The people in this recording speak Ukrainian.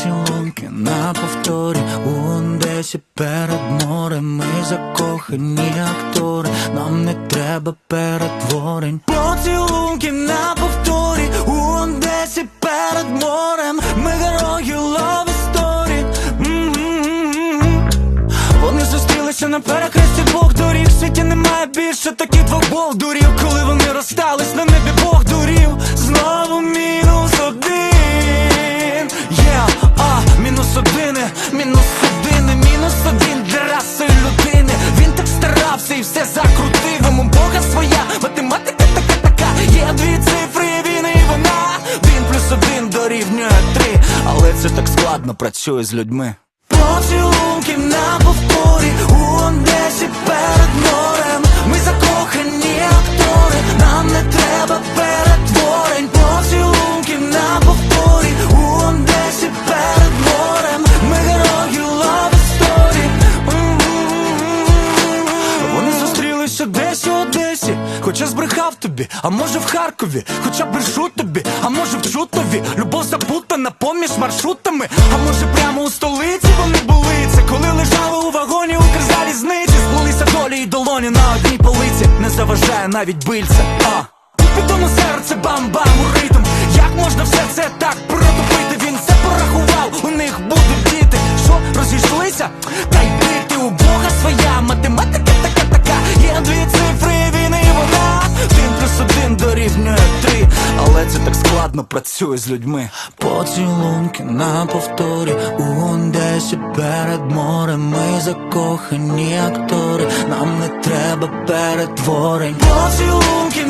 Поцілунки на повторі у Одесі перед морем Ми закохані актори, нам не треба перетворень. Поцілунки на повторі у Одесі перед морем Ми герої love story М-м-м-м. Вони зустрілися на перехресті двох доріг. В світі немає більше таких двох болдурів. Коли вони розстались, а, мінус один, мінус мінус один для раси людини. Він так старався і все закрутив. Йому Бога своя, математика така така. Є дві цифри, він і вона. Він плюс один дорівнює три. Але це так складно працює з людьми. Поцілунки на повторі хоча збрехав тобі, а може в Харкові, хоча брешу тобі, а може в Чутові. Любов запутана поміж маршрутами, а може прямо у столиці вони були. Це коли лежали у вагоні Укрзалізниці, сплелися долі і долоні на одній полиці. Не заважає навіть бильце. А Відомо серце бам-бам у ритм. Як можна все це так протопити? Він все порахував, у них будуть діти. Що розійшлися? Це так складно працює з людьми. Поцілунки на повторі у Одесі перед морем. Ми закохані актори. Нам не треба перетворень. Поцілунки